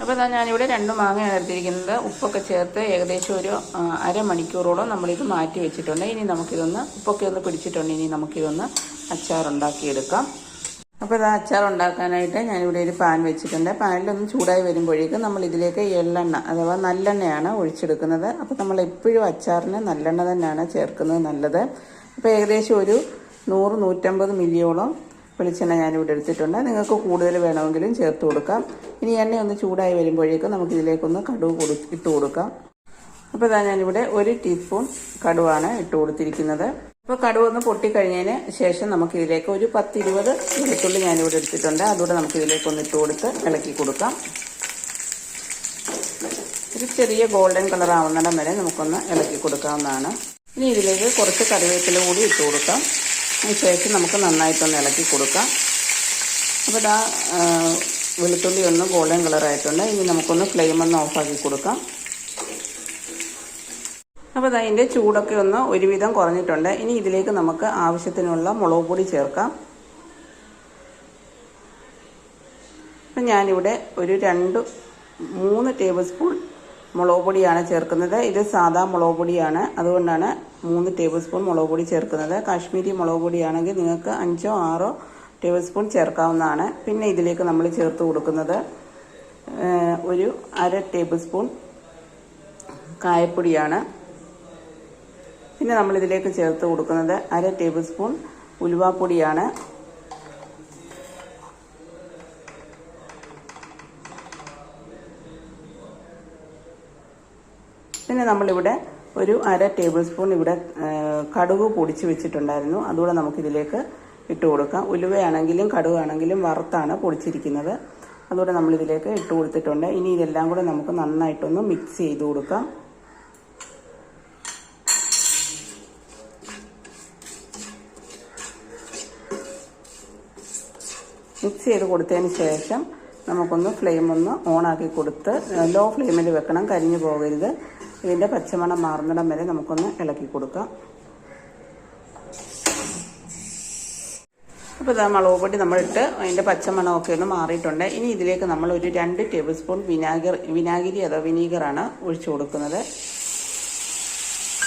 അപ്പോൾ ഇതാ ഞാനിവിടെ രണ്ട് മാങ്ങയാണ് എടുത്തിരിക്കുന്നത്. ഉപ്പൊക്കെ ചേർത്ത് ഏകദേശം ഒരു അരമണിക്കൂറോളം നമ്മളിത് മാറ്റി വെച്ചിട്ടുണ്ട്. ഇനി നമുക്കിതൊന്ന് ഉപ്പൊക്കെ ഒന്ന് പിടിച്ചിട്ടുണ്ട്. ഇനി നമുക്കിതൊന്ന് അച്ചാറുണ്ടാക്കിയെടുക്കാം. അപ്പോൾ ഇത് അച്ചാർ ഉണ്ടാക്കാനായിട്ട് ഞാനിവിടെ ഒരു പാൻ വെച്ചിട്ടുണ്ട്. പാനിലൊന്ന് ചൂടായി വരുമ്പോഴേക്കും നമ്മൾ ഇതിലേക്ക് എള്ളെണ്ണ അഥവാ നല്ലെണ്ണയാണ് ഒഴിച്ചെടുക്കുന്നത്. അപ്പോൾ നമ്മൾ എപ്പോഴും അച്ചാറിന് നല്ലെണ്ണ തന്നെയാണ് ചേർക്കുന്നത് നല്ലത്. അപ്പോൾ ഏകദേശം ഒരു നൂറ് നൂറ്റമ്പത് മില്ലിയോളം വെളിച്ചെണ്ണ ഞാനിവിടെ എടുത്തിട്ടുണ്ട്. നിങ്ങൾക്ക് കൂടുതൽ വേണമെങ്കിലും ചേർത്ത് കൊടുക്കാം. ഇനി എണ്ണ ഒന്ന് ചൂടായി വരുമ്പോഴേക്കും നമുക്കിതിലേക്കൊന്ന് കടുവ് കൊടു ഇട്ട് കൊടുക്കാം. അപ്പോൾ ഇതാ ഞാനിവിടെ ഒരു ടീസ്പൂൺ കടുവാണ് ഇട്ട് കൊടുത്തിരിക്കുന്നത്. അപ്പോൾ കടുവ ഒന്ന് പൊട്ടിക്കഴിഞ്ഞതിന് ശേഷം നമുക്ക് ഇതിലേക്ക് ഒരു പത്തിരുപത് വെളുത്തുള്ളി ഞാനിവിടെ എടുത്തിട്ടുണ്ട്. അതുകൂടെ നമുക്ക് ഇതിലേക്ക് ഒന്ന് ഇട്ട് കൊടുത്ത് ഇളക്കി കൊടുക്കാം. ഒരു ചെറിയ ഗോൾഡൻ കളർ ആവുന്നിടം വരെ നമുക്കൊന്ന് ഇളക്കി കൊടുക്കാവുന്നതാണ്. ഇനി ഇതിലേക്ക് കുറച്ച് കറിവേപ്പില കൂടി ഇട്ട് കൊടുക്കാം. ശേഷം നമുക്ക് നന്നായിട്ടൊന്ന് ഇളക്കി കൊടുക്കാം. അപ്പോൾ ഇതാ വെളുത്തുള്ളി ഒന്ന് ഗോൾഡൻ കളറായിട്ടുണ്ട് ഇനി നമുക്കൊന്ന് ഫ്ലെയിം ഒന്ന് ഓഫാക്കി കൊടുക്കാം. അപ്പോൾ അതിന്റെ ചൂടൊക്കെ ഒന്ന് ഒരുവിധം കുറഞ്ഞിട്ടുണ്ട്. ഇനി ഇതിലേക്ക് നമുക്ക് ആവശ്യത്തിനുള്ള മുളക് പൊടി ചേർക്കാം. അപ്പം ഞാനിവിടെ ഒരു രണ്ട് മൂന്ന് ടേബിൾ സ്പൂൺ മുളക് പൊടിയാണ് ചേർക്കുന്നത്. ഇത് സാധാ മുളക് പൊടിയാണ്. അതുകൊണ്ടാണ് മൂന്ന് ടേബിൾ സ്പൂൺ മുളക് പൊടി ചേർക്കുന്നത്. കാശ്മീരി മുളക് പൊടിയാണെങ്കിൽ നിങ്ങൾക്ക് അഞ്ചോ ആറോ ടേബിൾ സ്പൂൺ ചേർക്കാവുന്നതാണ്. പിന്നെ ഇതിലേക്ക് നമ്മൾ ചേർത്ത് കൊടുക്കുന്നത് ഒരു അര ടേബിൾ സ്പൂൺ കായപ്പൊടിയാണ്. പിന്നെ നമ്മളിതിലേക്ക് ചേർത്ത് കൊടുക്കുന്നത് അര ടേബിൾ സ്പൂൺ ഉലുവാപ്പൊടിയാണ്. പിന്നെ നമ്മളിവിടെ ഒരു അര ടേബിൾ സ്പൂൺ ഇവിടെ കടുക് പൊടിച്ച് വെച്ചിട്ടുണ്ടായിരുന്നു. അതുകൂടെ നമുക്കിതിലേക്ക് ഇട്ട് കൊടുക്കാം. ഉലുവയാണെങ്കിലും കടുകാണെങ്കിലും വറുത്താണ് പൊടിച്ചിരിക്കുന്നത്. അതുകൂടെ നമ്മളിതിലേക്ക് ഇട്ട് കൊടുത്തിട്ടുണ്ട്. ഇനി ഇതെല്ലാം കൂടെ നമുക്ക് നന്നായിട്ടൊന്ന് മിക്സ് ചെയ്ത് കൊടുക്കാം. മിക്സ് ചെയ്ത് കൊടുത്തതിന് ശേഷം നമുക്കൊന്ന് ഫ്ലെയിം ഒന്ന് ഓണാക്കി കൊടുത്ത് ലോ ഫ്ലെയിമിൽ വെക്കണം. കരിഞ്ഞു പോകരുത്. ഇതിന്റെ പച്ചമണം മാറുന്നിടം വരെ നമുക്കൊന്ന് ഇളക്കി കൊടുക്കാം. അപ്പോൾ ഇതാ മുളക് പൊടി നമ്മളിട്ട് അതിന്റെ പച്ചമണമൊക്കെ ഒന്ന് മാറിയിട്ടുണ്ട്. ഇനി ഇതിലേക്ക് നമ്മൾ ഒരു രണ്ട് ടേബിൾ സ്പൂൺ വിനാഗർ വിനാഗിരി അതോ വിനീഗറാണ് ഒഴിച്ചു കൊടുക്കുന്നത്.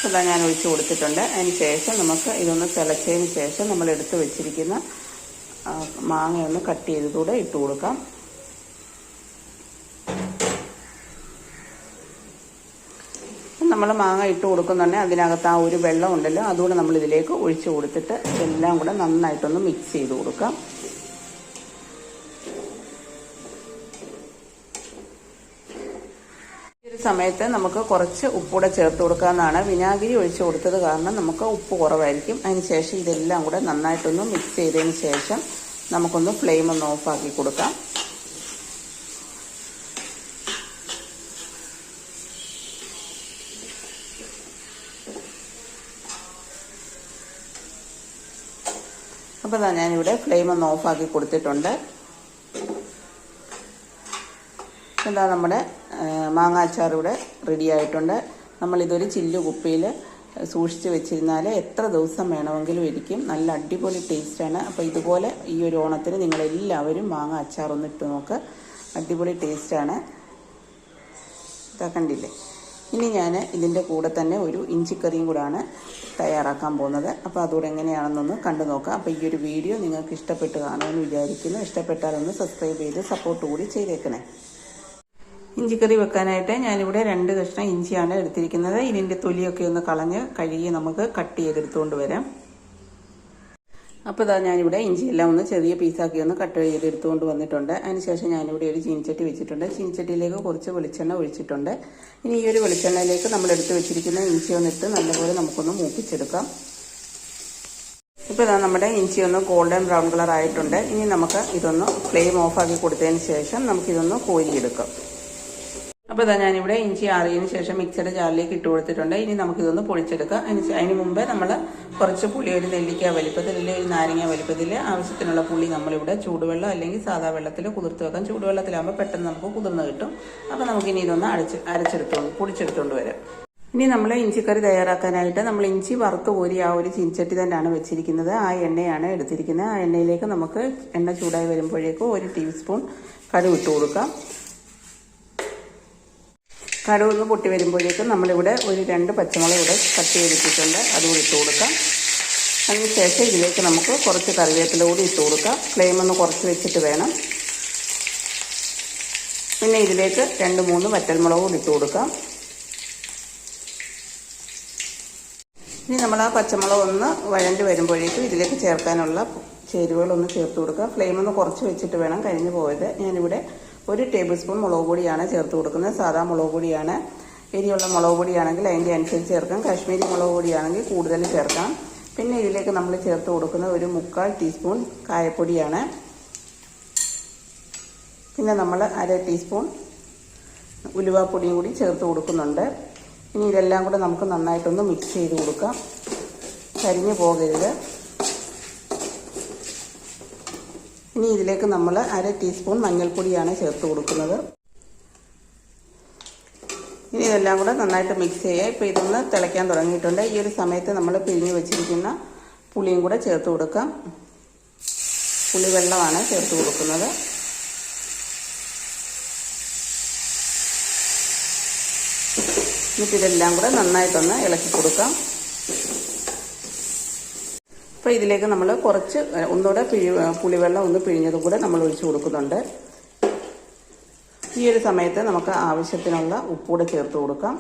ഇതാ ഞാൻ ഒഴിച്ചു കൊടുത്തിട്ടുണ്ട്. അതിന് ശേഷം നമുക്ക് ഇതൊന്ന് തിളച്ചതിന് ശേഷം നമ്മൾ എടുത്ത് വെച്ചിരിക്കുന്ന മാങ്ങയൊന്ന് കട്ട് ചെയ്തതൂടെ ഇട്ട് കൊടുക്കാം. നമ്മൾ മാങ്ങ ഇട്ട് കൊടുക്കുന്നുണ്ടെങ്കിൽ അതിനകത്ത് ആ ഒരു വെള്ളം ഉണ്ടല്ലോ അതുകൂടെ നമ്മൾ ഇതിലേക്ക് ഒഴിച്ചു കൊടുത്തിട്ട് എല്ലാം കൂടെ നന്നായിട്ടൊന്ന് മിക്സ് ചെയ്ത് കൊടുക്കാം. സമയത്ത് നമുക്ക് കുറച്ച് ഉപ്പൂടെ ചേർത്ത് കൊടുക്കാമെന്നാണ് വിനാഗിരി ഒഴിച്ചു കൊടുത്തത് കാരണം നമുക്ക് ഉപ്പ് കുറവായിരിക്കും. അതിനുശേഷം ഇതെല്ലാം കൂടെ നന്നായിട്ടൊന്ന് മിക്സ് ചെയ്തതിന് ശേഷം നമുക്കൊന്ന് ഫ്ലെയിം ഒന്ന് ഓഫാക്കി കൊടുക്കാം. അപ്പോൾ ഇതാ ഞാനിവിടെ ഫ്ലെയിം ഒന്ന് ഓഫാക്കി കൊടുത്തിട്ടുണ്ട്. എന്താ നമ്മുടെ മാങ്ങാച്ചാർ ഇവിടെ റെഡി ആയിട്ടുണ്ട്. നമ്മളിതൊരു ചില്ലു കുപ്പിയിൽ സൂക്ഷിച്ച് വെച്ചിരുന്നാൽ എത്ര ദിവസം വേണമെങ്കിലും ഇരിക്കും. നല്ല അടിപൊളി ടേസ്റ്റാണ് അപ്പോൾ ഇതുപോലെ ഈ ഒരു ഓണത്തിന് നിങ്ങളെല്ലാവരും മാങ്ങ അച്ചാർ ഒന്ന് ഇട്ട് നോക്ക്. അടിപൊളി ടേസ്റ്റാണ് ഇതാ കണ്ടില്ലേ? ഇനി ഞാൻ ഇതിന്റെ കൂടെ തന്നെ ഒരു ഇഞ്ചിക്കറിയും കൂടാണ് തയ്യാറാക്കാൻ പോകുന്നത്. അപ്പോൾ അതുകൂടെ എങ്ങനെയാണെന്നൊന്ന് കണ്ടു നോക്കാം. അപ്പോൾ ഈ ഒരു വീഡിയോ നിങ്ങൾക്ക് ഇഷ്ടപ്പെട്ട് കാണുമെന്ന് വിചാരിക്കുന്നു. ഇഷ്ടപ്പെട്ടാൽ ഒന്ന് സബ്സ്ക്രൈബ് ചെയ്ത് സപ്പോർട്ട് കൂടി ചെയ്തേക്കണേ. ഇഞ്ചിക്കറി വെക്കാനായിട്ട് ഞാനിവിടെ രണ്ട് കഷ്ണം ഇഞ്ചിയാണ് എടുത്തിരിക്കുന്നത്. ഇതിന്റെ തൊലിയൊക്കെ ഒന്ന് കളഞ്ഞ് കഴുകി നമുക്ക് കട്ട് ചെയ്തെടുത്തുകൊണ്ട് വരാം. അപ്പോൾ ഇതാ ഞാനിവിടെ ഇഞ്ചിയെല്ലാം ഒന്ന് ചെറിയ പീസാക്കി ഒന്ന് കട്ട് ചെയ്ത് എടുത്തുകൊണ്ട് വന്നിട്ടുണ്ട്. അതിനുശേഷം ഞാനിവിടെ ഒരു ചീനിച്ചട്ടി വെച്ചിട്ടുണ്ട്. ചീനിച്ചട്ടിയിലേക്ക് കുറച്ച് വെളിച്ചെണ്ണ ഒഴിച്ചിട്ടുണ്ട്. ഇനി ഈ ഒരു വെളിച്ചെണ്ണയിലേക്ക് നമ്മൾ എടുത്ത് വെച്ചിരിക്കുന്ന ഇഞ്ചി ഒന്നിട്ട് നല്ലപോലെ നമുക്കൊന്ന് മൂപ്പിച്ചെടുക്കാം. ഇപ്പോൾ ഇതാ നമ്മുടെ ഇഞ്ചി ഒന്ന് ഗോൾഡൻ ബ്രൗൺ കളർ ആയിട്ടുണ്ട്. ഇനി നമുക്ക് ഇതൊന്ന് ഫ്ലെയിം ഓഫാക്കി കൊടുത്തതിന് ശേഷം നമുക്കിതൊന്ന് കോരിയെടുക്കാം. അപ്പോൾ ഇതാ ഞാനിവിടെ ഇഞ്ചി ആറിയതിന് ശേഷം മിക്സിയുടെ ജാറിലേക്ക് ഇട്ട് കൊടുത്തിട്ടുണ്ട്. ഇനി നമുക്കിതൊന്ന് പൊളിച്ചെടുക്കാം അതിന് അതിന് മുമ്പേ നമ്മൾ കുറച്ച് പുളി ഒരു നെല്ലിക്ക വലിപ്പത്തിൽ അല്ലെങ്കിൽ ഒരു നാരങ്ങ വലിപ്പത്തിൽ ആവശ്യത്തിനുള്ള പുളി നമ്മളിവിടെ ചൂടുവെള്ളം അല്ലെങ്കിൽ സാധാ വെള്ളത്തിൽ കുതിർത്ത് വെക്കാം. ചൂടുവെള്ളത്തിലാകുമ്പോൾ പെട്ടെന്ന് നമുക്ക് കുതിർന്ന് കിട്ടും. അപ്പോൾ നമുക്ക് ഇനി ഇതൊന്ന് അടച്ച് അരച്ചെടുത്തോണ്ട് പൊടിച്ചെടുത്തുകൊണ്ട് വരാം. ഇനി നമ്മൾ ഇഞ്ചിക്കറി തയ്യാറാക്കാനായിട്ട് നമ്മൾ ഇഞ്ചി വറുത്ത് കോരി ആ ഒരു ചീനിച്ചട്ടി തന്നെയാണ് വെച്ചിരിക്കുന്നത്. ആ എണ്ണയാണ് എടുത്തിരിക്കുന്നത്. ആ എണ്ണയിലേക്ക് നമുക്ക് എണ്ണ ചൂടായി വരുമ്പോഴേക്കും ഒരു ടീസ്പൂൺ കടുക് ഇട്ട് കൊടുക്കാം. കടുക് പൊട്ടി വരുമ്പോഴേക്കും നമ്മളിവിടെ ഒരു രണ്ട് പച്ചമുളക് ഇവിടെ കട്ട് ചെയ്തിട്ടുണ്ട് അതുകൂടി ഇട്ട് കൊടുക്കാം. അതിനുശേഷം ഇതിലേക്ക് നമുക്ക് കുറച്ച് കറിവേപ്പില കൂടി ഇട്ട് കൊടുക്കാം. ഫ്ലെയിം ഒന്ന് കുറച്ച് വെച്ചിട്ട് വേണം. പിന്നെ ഇതിലേക്ക് രണ്ട് മൂന്ന് വറ്റൽമുളക് കൂടി ഇട്ട് കൊടുക്കാം. ഇനി നമ്മൾ ആ പച്ചമുളക് ഒന്ന് വഴണ്ട് വരുമ്പോഴേക്കും ഇതിലേക്ക് ചേർക്കാനുള്ള ചേരുവകളൊന്ന് ചേർത്ത് കൊടുക്കുക ഫ്ലെയിം ഒന്ന് കുറച്ച് വെച്ചിട്ട് വേണം കഴിഞ്ഞു പോയത്. ഞാനിവിടെ ഒരു ടേബിൾ സ്പൂൺ മുളക് പൊടിയാണ് ചേർത്ത് കൊടുക്കുന്നത്. സാധാ മുളക് പൊടിയാണ്. എരിയുള്ള മുളക് പൊടിയാണെങ്കിൽ അതിന്റെ അനുസരിച്ച് ചേർക്കാം. കാശ്മീരി മുളക് പൊടിയാണെങ്കിൽ കൂടുതൽ ചേർക്കാം. പിന്നെ ഇതിലേക്ക് നമ്മൾ ചേർത്ത് കൊടുക്കുന്ന ഒരു മുക്കാൽ ടീസ്പൂൺ കായപ്പൊടിയാണ്. പിന്നെ നമ്മൾ അര ടീസ്പൂൺ ഉലുവാപ്പൊടിയും കൂടി ചേർത്ത് കൊടുക്കുന്നുണ്ട്. ഇനി ഇതെല്ലാം കൂടെ നമുക്ക് നന്നായിട്ടൊന്ന് മിക്സ് ചെയ്ത് കൊടുക്കാം. കരിഞ്ഞു പോകരുത്. ഇനി ഇതിലേക്ക് നമ്മൾ അര ടീസ്പൂൺ മഞ്ഞൾപ്പൊടിയാണ് ചേർത്ത് കൊടുക്കുന്നത്. ഇനി ഇതെല്ലാം കൂടെ നന്നായിട്ട് മിക്സ് ചെയ്യുക ഇപ്പോൾ ഇതൊന്ന് തിളയ്ക്കാൻ തുടങ്ങിയിട്ടുണ്ട്. ഈ ഒരു സമയത്ത് നമ്മൾ പിഴിഞ്ഞ് വെച്ചിരിക്കുന്ന പുളിയും കൂടെ ചേർത്ത് കൊടുക്കാം. പുളി വെള്ളമാണ് ചേർത്ത് കൊടുക്കുന്നത്. എന്നിട്ട് ഇതെല്ലാം കൂടെ നന്നായിട്ടൊന്ന് ഇളക്കി കൊടുക്കാം. അപ്പോൾ ഇതിലേക്ക് നമ്മൾ കുറച്ച് ഒന്നുകൂടെ പിഴി പുളിവെള്ളം ഒന്ന് പിഴിഞ്ഞതും കൂടെ നമ്മൾ ഒഴിച്ച് കൊടുക്കുന്നുണ്ട്. ഈ ഒരു സമയത്ത് നമുക്ക് ആവശ്യത്തിനുള്ള ഉപ്പൂടെ ചേർത്ത് കൊടുക്കാം.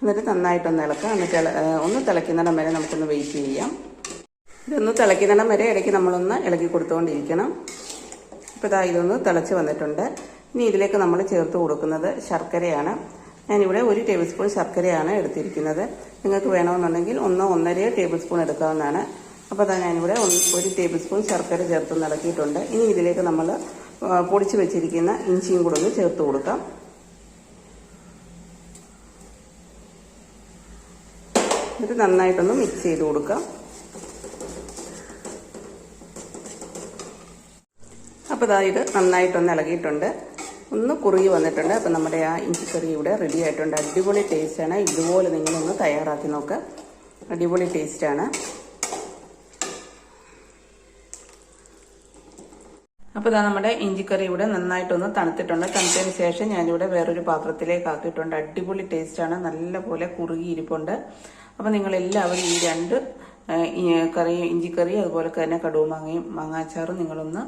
എന്നിട്ട് നന്നായിട്ടൊന്ന് ഇളക്കാം എന്നിട്ട് ഒന്ന് തിളയ്ക്കുന്നിടം വരെ നമുക്കൊന്ന് വെയിറ്റ് ചെയ്യാം. ഇതൊന്ന് തിളയ്ക്കുന്നിടം വരെ ഇടയ്ക്ക് നമ്മളൊന്ന് ഇളക്കി കൊടുത്തുകൊണ്ടിരിക്കണം ഇപ്പോൾ ഇതാ ഇതൊന്ന് തിളച്ച് വന്നിട്ടുണ്ട്. ഇനി ഇതിലേക്ക് നമ്മൾ ചേർത്ത് കൊടുക്കുന്നത് ശർക്കരയാണ്. ഞാനിവിടെ ഒരു ടേബിൾ സ്പൂൺ ശർക്കരയാണ് എടുത്തിരിക്കുന്നത്. നിങ്ങൾക്ക് വേണമെന്നുണ്ടെങ്കിൽ ഒന്നോ ഒന്നരയോ ടേബിൾ സ്പൂൺ എടുക്കാവുന്നതാണ്. അപ്പോൾ അതാ ഞാനിവിടെ ഒരു ടേബിൾ സ്പൂൺ ശർക്കര ചേർത്ത് നടക്കിയിട്ടുണ്ട് ഇനി ഇതിലേക്ക് നമ്മൾ പൊടിച്ച് വെച്ചിരിക്കുന്ന ഇഞ്ചിയും കൂടെ ഒന്ന് ചേർത്ത് കൊടുക്കാം. എന്നിട്ട് നന്നായിട്ടൊന്ന് മിക്സ് ചെയ്ത് കൊടുക്കാം. അപ്പോൾ ഇത് നന്നായിട്ടൊന്ന് ഇളകിയിട്ടുണ്ട്. ഒന്ന് കുറുകി വന്നിട്ടുണ്ട്. അപ്പം നമ്മുടെ ആ ഇഞ്ചിക്കറി ഇവിടെ റെഡി ആയിട്ടുണ്ട്. അടിപൊളി ടേസ്റ്റാണ് ഇതുപോലെ നിങ്ങളൊന്ന് തയ്യാറാക്കി നോക്കുക അടിപൊളി ടേസ്റ്റാണ് അപ്പോൾ ഇതാ നമ്മുടെ ഇഞ്ചിക്കറി ഇവിടെ നന്നായിട്ടൊന്ന് തണുത്തിട്ടുണ്ട്. തണുത്തതിന് ശേഷം ഞാനിവിടെ വേറൊരു പാത്രത്തിലേക്ക് ആക്കിയിട്ടുണ്ട്. അടിപൊളി ടേസ്റ്റാണ് നല്ലപോലെ കുറുകി ഇരിപ്പുണ്ട്. അപ്പോൾ നിങ്ങളെല്ലാവരും ഈ രണ്ട് കറിയും ഇഞ്ചിക്കറി അതുപോലെ തന്നെ കടുവമാങ്ങയും മാങ്ങാച്ചാറും നിങ്ങളൊന്ന്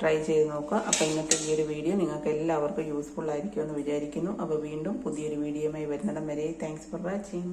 ട്രൈ ചെയ്ത് നോക്കുക. അപ്പോൾ ഇന്നത്തെ ഈ ഒരു വീഡിയോ നിങ്ങൾക്ക് എല്ലാവർക്കും യൂസ്ഫുൾ ആയിരിക്കുമെന്ന് വിചാരിക്കുന്നു. അപ്പോൾ വീണ്ടും പുതിയൊരു വീഡിയോയുമായി വരുന്നിടം വരെ. Thanks for watching